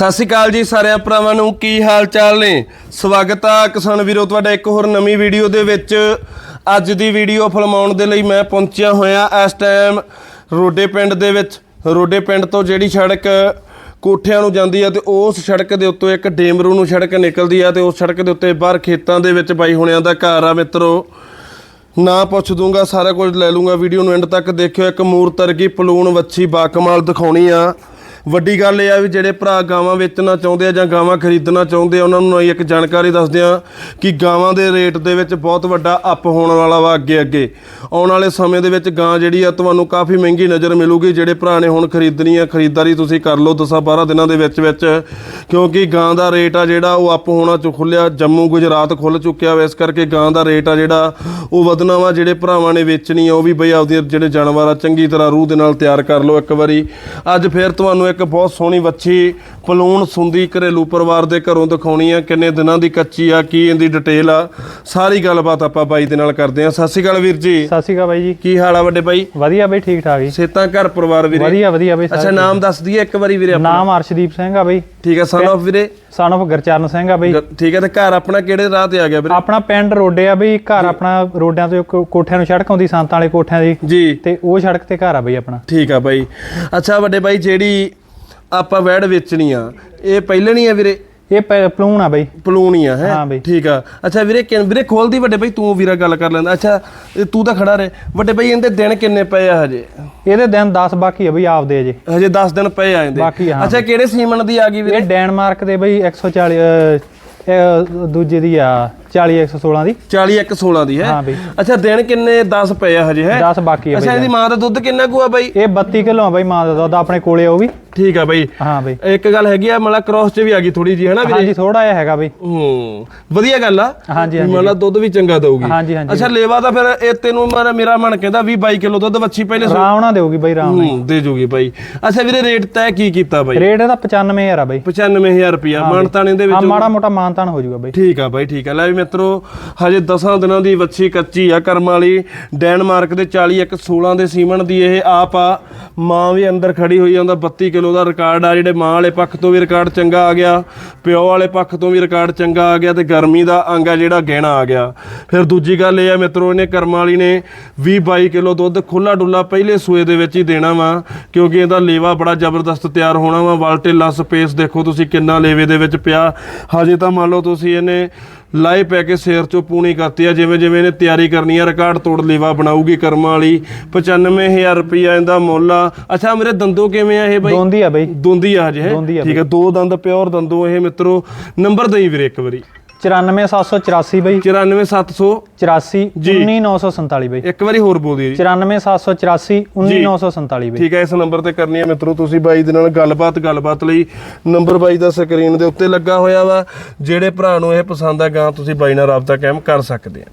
ਸਤਿ ਸ਼੍ਰੀ ਅਕਾਲ ਜੀ ਸਾਰਿਆਂ ਭਰਾਵਾਂ ਨੂੰ, ਕੀ ਹਾਲ ਚਾਲ ਨੇ? ਸਵਾਗਤ ਆ ਕਿਸਾਨ ਵੀਰੋ, ਤੁਹਾਡਾ ਇੱਕ ਹੋਰ ਨਵੀਂ ਵੀਡੀਓ ਦੇ ਵਿੱਚ। ਅੱਜ ਦੀ ਵੀਡੀਓ ਫਿਲਮਾਉਣ ਦੇ ਲਈ ਮੈਂ ਪਹੁੰਚਿਆ ਹੋਇਆ ਇਸ ਟਾਈਮ ਰੋਡੇ ਪਿੰਡ ਦੇ ਵਿੱਚ। ਰੋਡੇ ਪਿੰਡ ਤੋਂ ਜਿਹੜੀ ਸੜਕ ਕੋਠਿਆਂ ਨੂੰ ਜਾਂਦੀ ਆ ਤੇ ਉਸ ਸੜਕ ਦੇ ਉੱਤੇ ਇੱਕ ਡੇਮਰੂ ਨੂੰ ਸੜਕ ਨਿਕਲਦੀ ਆ ਤੇ ਉਸ ਸੜਕ ਦੇ ਉੱਤੇ ਬਾਹਰ ਖੇਤਾਂ ਦੇ ਵਿੱਚ ਬਾਈ ਹੁਣਿਆਂ ਦਾ ਘਰ ਆ ਮਿੱਤਰੋ। ਨਾ ਪੁੱਛ ਦੂੰਗਾ, ਸਾਰਾ ਕੁਝ ਲੈ ਲੂੰਗਾ। ਵੀਡੀਓ ਨੂੰ ਐਂਡ ਤੱਕ ਦੇਖਿਓ। ਇੱਕ ਮੂਰਤ ਵਰਗੀ, ਪਲੂਣ ਵੱਛੀ, ਬਾਕਮਾਲ ਦਿਖਾਉਣੀ ਆ। ਵੱਡੀ ਗੱਲ ਇਹ ਆ ਵੀ ਜਿਹੜੇ ਭਰਾ ਗਾਵਾਂ ਵੇਚਣਾ ਚਾਹੁੰਦੇ ਆ ਜਾਂ ਗਾਵਾਂ ਖਰੀਦਣਾ ਚਾਹੁੰਦੇ ਆ, ਉਹਨਾਂ ਨੂੰ ਅਸੀਂ ਇੱਕ ਜਾਣਕਾਰੀ ਦੱਸਦੇ ਆ ਕਿ ਗਾਵਾਂ ਦੇ ਰੇਟ ਦੇ ਵਿੱਚ ਬਹੁਤ ਵੱਡਾ ਅਪ ਹੋਣ ਵਾਲਾ ਵਾ ਅੱਗੇ ਅੱਗੇ। ਆਉਣ ਵਾਲੇ ਸਮੇਂ ਦੇ ਵਿੱਚ ਗਾਂ ਜਿਹੜੀ ਆ, ਤੁਹਾਨੂੰ ਕਾਫੀ ਮਹਿੰਗੀ ਨਜ਼ਰ ਮਿਲੂਗੀ। ਜਿਹੜੇ ਭਰਾ ਨੇ ਹੁਣ ਖਰੀਦਣੀ ਆ, ਖਰੀਦਦਾਰੀ ਤੁਸੀਂ ਕਰ ਲਓ 10 12 ਦਿਨਾਂ ਦੇ ਵਿੱਚ ਵਿੱਚ, ਕਿਉਂਕਿ ਗਾਂ ਦਾ ਰੇਟ ਆ ਜਿਹੜਾ ਉਹ ਅਪ ਹੋਣਾ ਚ ਖੁੱਲਿਆ, ਜੰਮੂ ਗੁਜਰਾਤ ਖੁੱਲ ਚੁੱਕਿਆ ਵਾ। ਇਸ ਕਰਕੇ ਗਾਂ ਦਾ ਰੇਟ ਆ ਜਿਹੜਾ ਉਹ ਵਧਣਾ ਵਾ। ਜਿਹੜੇ ਭਰਾਵਾਂ ਨੇ ਵੇਚਣੀ ਆ, ਉਹ ਵੀ ਬਈ ਆਪਦੀ ਜਿਹੜੇ ਜਾਨਵਰ ਆ ਚੰਗੀ ਤਰ੍ਹਾਂ ਰੂਹ ਦੇ ਨਾਲ ਤਿਆਰ ਕਰ ਲਓ ਇੱਕ ਵਾਰੀ। ਅੱਜ ਫੇਰ ਤੁਹਾਨੂੰ ਇੱਕ ਬਹੁਤ ਸੋਹਣੀ ਵੱਛੀ ਪਲੂਣ ਸੁੰਦੀ ਘਰੇਲੂ ਪਰਿਵਾਰ ਦੇ ਘਰੋਂ ਦਿਖਾਉਣੀ ਆ। ਕਿੰਨੇ ਦਿਨਾਂ ਦੀ ਕੱਚੀ ਆ ਕੀ ਇਹਦੀ ਡਿਟੇਲ ਆ। ਸਾਰੀ ਗੱਲਬਾਤ ਆਪਾਂ ਬਾਈ ਦੇ ਨਾਲ ਕਰਦੇ ਆ। ਸਤਿ ਸ਼੍ਰੀ ਅਕਾਲ ਵੀਰ ਜੀ। ਸਤਿ ਸ਼੍ਰੀ ਅਕਾਲ ਬਾਈ ਜੀ। ਕੀ ਹਾਲ ਆ ਵੱਡੇ ਬਾਈ? ਵਧੀਆ ਬਈ ਠੀਕ ਠਾਕ ਜੀ। ਸੇਤਾਂ ਘਰ ਪਰਿਵਾਰ ਵੀਰੇ। ਵਧੀਆ ਵਧੀਆ ਬਈ ਅੱਛਾ ਨਾਮ ਦੱਸ ਦਈਏ ਇੱਕ ਵਾਰੀ ਵੀਰੇ ਆਪਣਾ। ਨਾਮ ਅਰਸ਼ਦੀਪ ਸਿੰਘ ਆ ਬਈ। ਠੀਕ ਹੈ ਸਨ ਆਫ ਵੀਰੇ। ਸਨ of ਗੁਰਚਰਨ ਸਿੰਘ ਆ ਬਈ। ਠੀਕ ਹੈ ਤੇ ਘਰ ਆਪਣਾ ਕਿਹੜੇ ਰਾਹ ਤੇ ਆ ਗਿਆ ਵੀਰੇ? ਆਪਣਾ ਪਿੰਡ ਰੋਡੇ ਆ ਬਈ। ਘਰ ਆਪਣਾ ਰੋਡਿਆਂ ਤੋਂ ਕੋਠਿਆਂ ਨੂੰ ਸੜਕ ਆਉਂਦੀ ਸੰਤਾਂ ਵਾਲੇ ਕੋਠਿਆਂ ਦੀ। ਜੀ। ਤੇ ਉਹ ਸੜਕ ਤੇ ਘਰ ਆ ਬਈ ਆਪਣਾ। ਠੀਕ ਆ ਬਾਈ। ਅੱਛਾ ਵੱਡੇ ਬਾਈ ਜਿਹੜੀ ਆਪਾਂ ਵੈੜ ਵੇਚਣੀ ਆ। ਇਹ ਪਹਿਲਣੀ ਆ ਵੀਰੇ? ਇਹ ਪਲੂਣ ਆ ਬਈ। ਪਲੂਣੀ ਆ ਹੈ? ਹਾਂ ਬਈ। ਠੀਕ ਆ। ਅੱਛਾ ਵੀਰੇ ਕਿ ਵੀਰੇ ਖੋਲਦੀ ਵੱਡੇ ਬਾਈ ਤੂੰ ਵੀਰਾ ਗੱਲ ਕਰ ਲੈਂਦਾ। ਅੱਛਾ ਇਹ ਤੂੰ ਤਾਂ ਖੜਾ ਰਹੇ। ਵੱਡੇ ਬਾਈ ਇਹਦੇ ਦਿਨ ਕਿੰਨੇ ਪਏ ਆ ਹਜੇ? ਇਹਦੇ ਦਿਨ 10 ਬਾਕੀ ਆ ਬਈ ਆਪਦੇ ਅਜੇ ਹਜੇ 10 ਦਿਨ ਪਏ ਆ ਇਹਦੇ। ਬਾਕੀ ਹਾਂ। ਅੱਛਾ ਕਿਹੜੇ ਸੀਮਨ ਦੀ ਆ ਗਈ ਵੀਰੇ? ਇਹ ਡੈਨਮਾਰਕ ਦੇ ਬਈ 140 ਅਹ, ਇਹ ਦੂਜੇ ਦੀ ਆ 40 116 ਦੀ। 40 1 16 ਦੀ ਹੈ? ਹਾਂ ਬਈ। ਅੱਛਾ ਦਿਨ ਕਿੰਨੇ 10 ਪਏ ਆ ਹਜੇ ਹੈ? 10 ਬਾਕੀ ਆ ਅੱਛਾ ਬਈ ਇਹਦੀ ਮਾਂ ਦਾ ਦੁੱਧ ਕਿੰਨਾ ਕੁ ਆ ਬਾਈ? ਇਹ 32 ਕਿਲੋ ਆ ਬਈ ਮਾਂ ਦਾ ਦੁੱਧ ਆਪਣੇ ਕੋਲੇ ਉਹ ਵੀ। ਠੀਕ ਆ ਬਾਈ। ਹਾਂ ਬਈ। ਇੱਕ ਗੱਲ ਹੈਗੀ ਆ ਮਤਲਬ ਕ੍ਰੋਸ ਚ ਵੀ ਆ ਗਈ ਥੋੜੀ ਜੀ ਹੈ ਨਾ ਵੀਰੇ? ਹਾਂਜੀ ਥੋੜਾ ਜਿਹਾ ਹੈਗਾ ਬਈ। ਹੂੰ ਵਧੀਆ ਗੱਲ ਆ। ਹਾਂਜੀ ਹਾਂਜੀ। ਮਤਲਬ ਦੁੱਧ ਵੀ ਚੰਗਾ ਦਊਗੀ। ਹਾਂਜੀ ਹਾਂਜੀ। ਅੱਛਾ ਲੇਵਾ ਤਾਂ ਫਿਰ ਇਹ ਤੈਨੂੰ ਮੇਰਾ ਮੇਰਾ ਮਨ ਕਹਿੰਦਾ 20 22 ਕਿਲੋ ਦੁੱਧ ਵੱਛੀ ਪਹਿਲੇ ਸੌ- ਆਰਾਮ ਨਾਲ ਦੇਊਗੀ ਬਈ ਆਰਾਮ ਨਾਲ। ਦੇ ਜੂਗੀ ਬਾਈ। ਅੱਛਾ ਵੀਰੇ ਰੇਟ ਤੈਅ ਕੀ ਕੀਤਾ ਬਾਈ? ਰੇਟ ਇਹਦਾ 95000 ਆ ਬਈ। 95000 ਰੁਪਿਆ ਮਾਨਤਾਣੇ ਦੇ ਆ ਵਿੱਚ? ਮਾੜਾ ਮੋਟਾ ਮਾਨਤਾਨ ਹੋ ਜਾਊਗਾ ਬਈ। ਠੀਕ ਆ ਬਾਈ ਠੀਕ ਆ। ਲੈ ਵੀ ਮਿੱਤਰੋ ਹਜੇ 10 ਦਿਨਾਂ ਦੀ ਵੱਛੀ ਕੱਚੀ ਆ ਕਰਮ ਵਾਲੀ। ਡੈਨਮਾਰਕ ਦੇ 40 ਇੱਕ 16 ਦੇ ਸੀਮਨ ਦੀ ਇਹ ਆਪ ਆ। ਮਾਂ ਵੀ ਅੰਦਰ ਖੜੀ ਹੋਈ ਉਹਦਾ 32 ਕਿਲੋ ਉਹਦਾ ਰਿਕਾਰਡ ਆ, ਜਿਹੜੇ ਮਾਂ ਵਾਲੇ ਪੱਖ ਤੋਂ ਵੀ ਰਿਕਾਰਡ ਚੰਗਾ ਆ ਗਿਆ, ਪਿਓ ਵਾਲੇ ਪੱਖ ਤੋਂ ਵੀ ਰਿਕਾਰਡ ਚੰਗਾ ਆ ਗਿਆ ਤੇ ਗਰਮੀ ਦਾ ਅੰਗ ਆ ਜਿਹੜਾ ਗਹਿਣਾ ਆ ਗਿਆ। ਫਿਰ ਦੂਜੀ ਗੱਲ ਇਹ ਆ ਮਿੱਤਰੋ, ਇਹਨੇ ਕਰਮ ਵਾਲੀ ਨੇ 20 22 ਕਿਲੋ ਦੁੱਧ ਖੁੱਲਾ ਡੁੱਲਾ ਪਹਿਲੇ ਸੂਏ ਦੇ ਵਿੱਚ ਹੀ ਦੇਣਾ ਵਾ, ਕਿਉਂਕਿ ਇਹਦਾ ਲੇਵਾ ਬੜਾ ਜ਼ਬਰਦਸਤ ਤਿਆਰ ਹੋਣਾ ਵਾ। ਵਾਲਟੇਲਾ ਸਪੇਸ ਦੇਖੋ ਤੁਸੀਂ ਕਿੰਨਾ ਲੇਵੇ ਦੇ ਵਿੱਚ ਪਿਆ। ਹਜੇ ਤਾਂ ਮੰਨ ਲਓ ਤੁਸੀਂ ਇਹਨੇ ਲਾਏ ਪੈ ਕੇ ਸੇਰ ਚੋਂ ਪੂਣੀ ਕਰਤੀ ਆ। ਜਿਵੇਂ ਜਿਵੇਂ ਇਹਨੇ ਤਿਆਰੀ ਕਰਨੀ ਆ ਰਿਕਾਰਡ ਤੋੜ ਲੇਵਾ ਬਣਾਊਗੀ ਕਰਮਾਂ ਵਾਲੀ। 95000 ਰੁਪਈਆ ਇਹਦਾ ਮੁੱਲ ਆ। ਅੱਛਾ ਮੇਰੇ ਦੰਦੋ ਕਿਵੇਂ ਆ ਇਹ ਬਾਈ? ਦੋਂਦੀ ਆ ਬਈ। ਦੁੰਦੀ ਆ ਆ ਠੀਕ ਹੈ ਦੋ ਦੰਦ ਪਿਓਰ ਦੰਦੋ ਇਹ ਮਿੱਤਰੋ। ਨੰਬਰ ਦੇਈ ਵੀਰੇ ਇੱਕ ਵਾਰੀ। 94784 ਬਈ। 94700 84 19947 ਬਈ। ਇੱਕ ਵਾਰੀ ਹੋਰ ਬੋਲ ਦਿਓ ਜੀ। 94784 19947 ਬਈ। ਠੀਕ ਹੈ ਇਸ ਨੰਬਰ ਤੇ ਕਰਨੀ ਹੈ ਮਿੱਤਰੋ ਤੁਸੀਂ ਬਾਈ ਦੇ ਨਾਲ ਗੱਲਬਾਤ ਗੱਲਬਾਤ ਲਈ ਨੰਬਰ ਬਾਈ ਦਾ ਸਕਰੀਨ ਦੇ ਉੱਤੇ ਲੱਗਾ ਹੋਇਆ ਵਾ। ਜਿਹੜੇ ਭਰਾ ਨੂੰ ਇਹ ਪਸੰਦ ਆ ਗਾਂ ਤੁਸੀਂ ਬਾਈ ਨਾਲ ਰਾਬਤਾ ਕਾਇਮ ਕਰ ਸਕਦੇ ਆ।